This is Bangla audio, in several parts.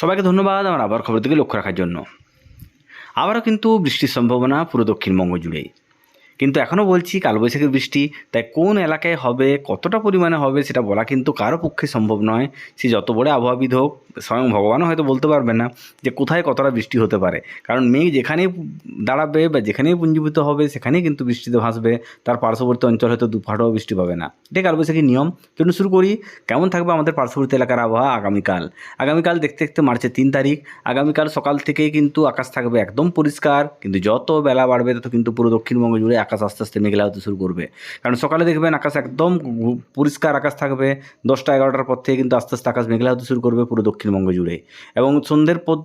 সবাইকে ধন্যবাদ আমার আবার খবর দিকে লক্ষ্য রাখার জন্য। আবারও কিন্তু বৃষ্টির সম্ভাবনা পুরো দক্ষিণবঙ্গ জুড়েই। কিন্তু এখনও বলছি কালবৈশাখীর বৃষ্টি, তাই কোন এলাকায় হবে, কতটা পরিমাণে হবে সেটা বলা কিন্তু কারও পক্ষে সম্ভব নয়। সে যত বড় আবহাওয়াবিদ হোক, স্বয়ং ভগবানও হয়তো বলতে পারবে না যে কোথায় কতটা বৃষ্টি হতে পারে। কারণ মেঘ যেখানেই দাঁড়াবে বা যেখানেই পুঞ্জীভূত হবে, সেখানেই কিন্তু বৃষ্টিতে ভাসবে। তার পার্শ্ববর্তী অঞ্চল হয়তো দুফাটাও বৃষ্টি পাবে না। এটাই কালবৈশাখীর নিয়ম। চলুন শুরু করি। কেমন থাকবে আমাদের পার্শ্ববর্তী এলাকার আবহাওয়া আগামীকাল? আগামীকাল দেখতে দেখতে মার্চের তিন তারিখ। আগামীকাল সকাল থেকেই কিন্তু আকাশ থাকবে একদম পরিষ্কার, কিন্তু যত বেলা বাড়বে, তত কিন্তু পুরো দক্ষিণবঙ্গ জুড়ে আকাশ আস্তে আস্তে মেঘলা হতে শুরু করবে। কারণ সকালে দেখবেন আকাশ একদম পরিষ্কার আকাশ থাকবে। দশটা, এগারোটার পর থেকে কিন্তু আস্তে আস্তে আকাশ মেঘলা হতে শুরু করবে পুরো দক্ষিণবঙ্গ জুড়ে। এবং সন্ধ্যের পর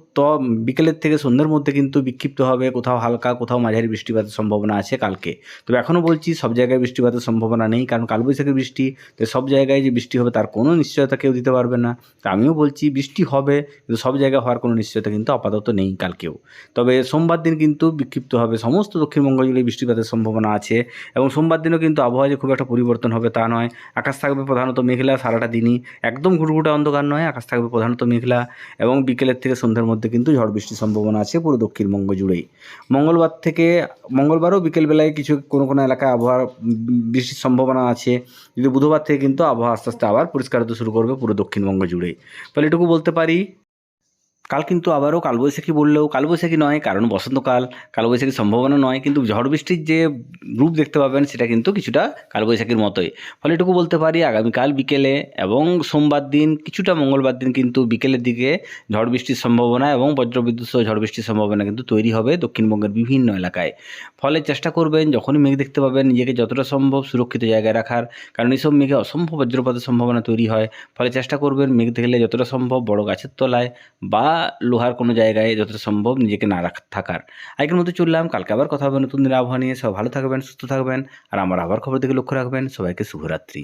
বিকেলের থেকে সন্ধ্যের মধ্যে কিন্তু বিক্ষিপ্ত হবে। কোথাও হালকা, কোথাও মাঝারি বৃষ্টিপাতের সম্ভাবনা আছে কালকে। তবে এখনও বলছি, সব জায়গায় বৃষ্টিপাতের সম্ভাবনা নেই। কারণ কালবৈশাখী বৃষ্টি, তো সব জায়গায় যে বৃষ্টি হবে তার কোনো নিশ্চয়তা কেউ দিতে পারবে না। তা আমিও বলছি, বৃষ্টি হবে, কিন্তু সব জায়গায় হওয়ার কোনো নিশ্চয়তা কিন্তু আপাতত নেই কালকেও। তবে সোমবার দিন কিন্তু বিক্ষিপ্ত হবে। সমস্ত দক্ষিণবঙ্গ জুড়ে বৃষ্টিপাতের সম্ভাবনা আছে এবং সোমবার দিনও কিন্তু আবহাওয়া যে খুব একটা পরিবর্তন হবে তা নয়। আকাশ থাকবে প্রধানত মেঘলা সারাটা দিনই। একদম ঘুটঘুটা অন্ধকার নয়, আকাশ থাকবে প্রধানত মেঘলা এবং বিকেলের থেকে সন্ধ্যের মধ্যে কিন্তু ঝড় বৃষ্টির সম্ভাবনা আছে পুরো দক্ষিণবঙ্গ জুড়েই। মঙ্গলবার থেকে, মঙ্গলবারও বিকেলবেলায় কিছু কোনো কোনো এলাকায় আবহাওয়ার বৃষ্টির সম্ভাবনা আছে। কিন্তু বুধবার থেকে কিন্তু আবহাওয়া আস্তে আস্তে আবার পরিষ্কার হতে শুরু করবে পুরো দক্ষিণবঙ্গ জুড়েই। ফলে এটুকু বলতে পারি। কাল কিন্তু আবারও কালবৈশাখী বললেও কালবৈশাখী নয়, কারণ বসন্তকাল কালবৈশাখীর সম্ভাবনা নয়, কিন্তু ঝড় বৃষ্টির যে রূপ দেখতে পাবেন সেটা কিন্তু কিছুটা কালবৈশাখীর মতোই। ফলে এটুকু বলতে পারি, আগামীকাল বিকেলে এবং সোমবার দিন, কিছুটা মঙ্গলবার দিন কিন্তু বিকেলের দিকে ঝড় বৃষ্টির সম্ভাবনা এবং বজ্রবিদ্যুৎ সহ ঝড় বৃষ্টির সম্ভাবনা কিন্তু তৈরি হবে দক্ষিণবঙ্গের বিভিন্ন এলাকায়। ফলে চেষ্টা করবেন যখনই মেঘ দেখতে পাবেন নিজেকে যতটা সম্ভব সুরক্ষিত জায়গায় রাখার, কারণ এইসব মেঘে অসম্ভব বজ্রপাতের সম্ভাবনা তৈরি হয়। ফলে চেষ্টা করবেন মেঘ দেখলে যতটা সম্ভব বড় গাছের তলায় বা লোহার কোনো জায়গায় যতটা সম্ভব নিজেকে না রাখ থাকার। আজকের মতো চললাম কালকে আবার কথা হবে নতুন দিনের আবহাওয়া নিয়ে। সব ভালো থাকবেন, সুস্থ থাকবেন, আর আমার আবার খবর দিকে লক্ষ্য রাখবেন। সবাইকে শুভরাত্রি।